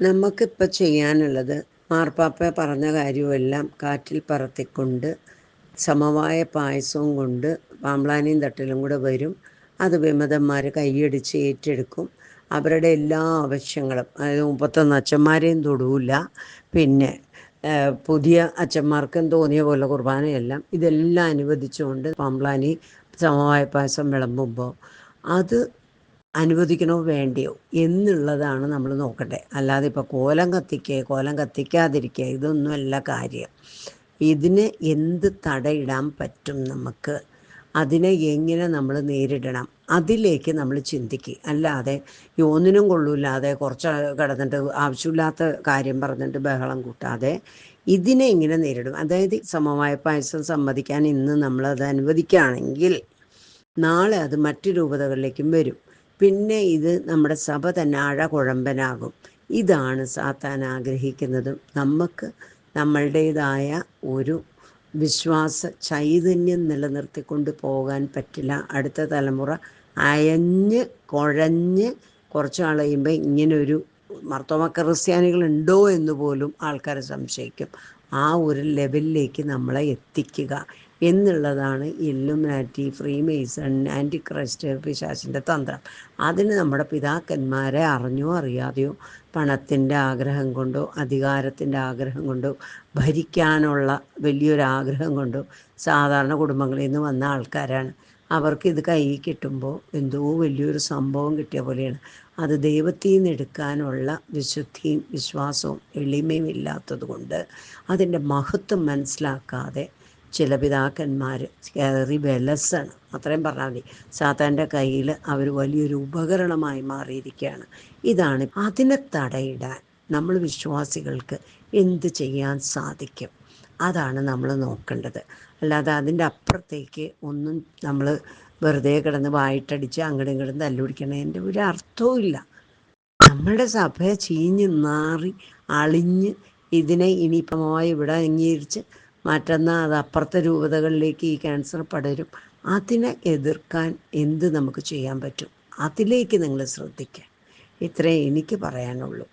നമുക്കിപ്പോൾ ചെയ്യാനുള്ളത് മാർപ്പാപ്പ പറഞ്ഞ കാര്യമെല്ലാം കാറ്റിൽ പറത്തിക്കൊണ്ട് സമവായ പായസവും കൊണ്ട് പാമ്പ്ലാനിയും തട്ടിലും കൂടെ വരും. അത് വിമതന്മാർ കൈയടിച്ച് ഏറ്റെടുക്കും. അവരുടെ എല്ലാ ആവശ്യങ്ങളും അതായത് മുപ്പത്തൊന്ന് അച്ഛന്മാരെയും തൊടൂല പിന്നെ പുതിയ അച്ഛന്മാർക്കും തോന്നിയ പോലെ കുർബാനയെല്ലാം ഇതെല്ലാം അനുവദിച്ചുകൊണ്ട് പാമ്പ്ലാനി സമവായ പായസം വിളമ്പുമ്പോൾ അത് അനുവദിക്കണോ വേണ്ടിയോ എന്നുള്ളതാണ് നമ്മൾ നോക്കട്ടെ അല്ലാതെ ഇപ്പോൾ കോലം കത്തിക്കുക കോലം കത്തിക്കാതിരിക്കുക ഇതൊന്നുമല്ല കാര്യം. ഇതിന് എന്ത് തടയിടാൻ പറ്റും നമുക്ക്? അതിനെ എങ്ങനെ നമ്മൾ നേരിടണം? അതിലേക്ക് നമ്മൾ ചിന്തിക്കുക അല്ലാതെ യോന്നിനും കൊള്ളൂല്ലാതെ കുറച്ച് കിടന്നിട്ട് ആവശ്യമില്ലാത്ത കാര്യം പറഞ്ഞിട്ട് ബഹളം കൂട്ടാതെ ഇതിനെ ഇങ്ങനെ നേരിടും? അതായത് സമമായ പായസം സമ്മതിക്കാൻ ഇന്ന് നമ്മളത് അനുവദിക്കുകയാണെങ്കിൽ നാളെ അത് മറ്റു രൂപതകളിലേക്കും വരും. പിന്നെ ഇത് നമ്മുടെ സഭ തന്നെ അഴകുഴമ്പനാകും. ഇതാണ് സാത്താൻ ആഗ്രഹിക്കുന്നതും. നമുക്ക് നമ്മളുടേതായ ഒരു വിശ്വാസ ചൈതന്യം നിലനിർത്തിക്കൊണ്ട് പോകാൻ പറ്റില്ല. അടുത്ത തലമുറ അയഞ്ഞ് കുഴഞ്ഞ് കുറച്ച് നാൾ കഴിയുമ്പോൾ ഇങ്ങനൊരു മർത്തോമ ക്രിസ്ത്യാനികൾ ഉണ്ടോ എന്ന് പോലും ആൾക്കാർ സംശയിക്കും. ആ ഒരു ലെവലിലേക്ക് നമ്മളെ എത്തിക്കുക എന്നുള്ളതാണ് ഇല്ലുമിനാറ്റി മെയ്സൺ ആന്റി ക്രൈസ്റ്റ് പിശാസിന്റെ തന്ത്രം. അതിന് നമ്മുടെ പിതാക്കന്മാരെ അറിഞ്ഞോ അറിയാതെയോ പണത്തിന്റെ ആഗ്രഹം കൊണ്ടോ അധികാരത്തിന്റെ ആഗ്രഹം കൊണ്ടോ ഭരിക്കാനുള്ള വലിയൊരു ആഗ്രഹം കൊണ്ടോ സാധാരണ കുടുംബങ്ങളിൽ നിന്ന് വന്ന ആൾക്കാരാണ്. അവർക്ക് ഇത് കൈ കിട്ടുമ്പോൾ എന്തോ വലിയൊരു സംഭവം കിട്ടിയ പോലെയാണ്. അത് ദൈവത്തിൽ നിന്ന് എടുക്കാനുള്ള വിശുദ്ധിയും വിശ്വാസവും എളിമയും ഇല്ലാത്തത് കൊണ്ട് അതിന്റെ മഹത്വം മനസ്സിലാക്കാതെ ചില പിതാക്കന്മാർ കയറി വിലസാണ്. അത്രയും പറഞ്ഞാൽ മതി. സാത്താന്റെ കയ്യിൽ അവർ വലിയൊരു ഉപകരണമായി മാറിയിരിക്കുകയാണ്. ഇതാണ് അതിനെ തടയിടാൻ നമ്മൾ വിശ്വാസികൾക്ക് എന്ത് ചെയ്യാൻ സാധിക്കും? അതാണ് നമ്മൾ നോക്കേണ്ടത്. അല്ലാതെ അതിന്റെ അപ്പുറത്തേക്ക് ഒന്നും നമ്മൾ വെറുതെ കിടന്ന് വായിട്ടടിച്ച് അങ്ങടും ഇങ്ങടും തല്ലുപിടിക്കണതിന്റെ ഒരു അർത്ഥവും ഇല്ല. നമ്മുടെ സഭ ചീഞ്ഞ് നാറി അളിഞ്ഞ് ഇതിനെ ഇനിയിപ്പമായി ഇവിടെ അംഗീകരിച്ച് മാറ്റുന്ന അത് അപ്പുറത്തെ രൂപതകളിലേക്ക് ഈ ക്യാൻസർ പടരും. അതിനെ എതിർക്കാൻ എന്ത് നമുക്ക് ചെയ്യാൻ പറ്റും? അതിലേക്ക് നിങ്ങൾ ശ്രദ്ധിക്കുക ഇത്രേ എനിക്ക് പറയാനുള്ളൂ.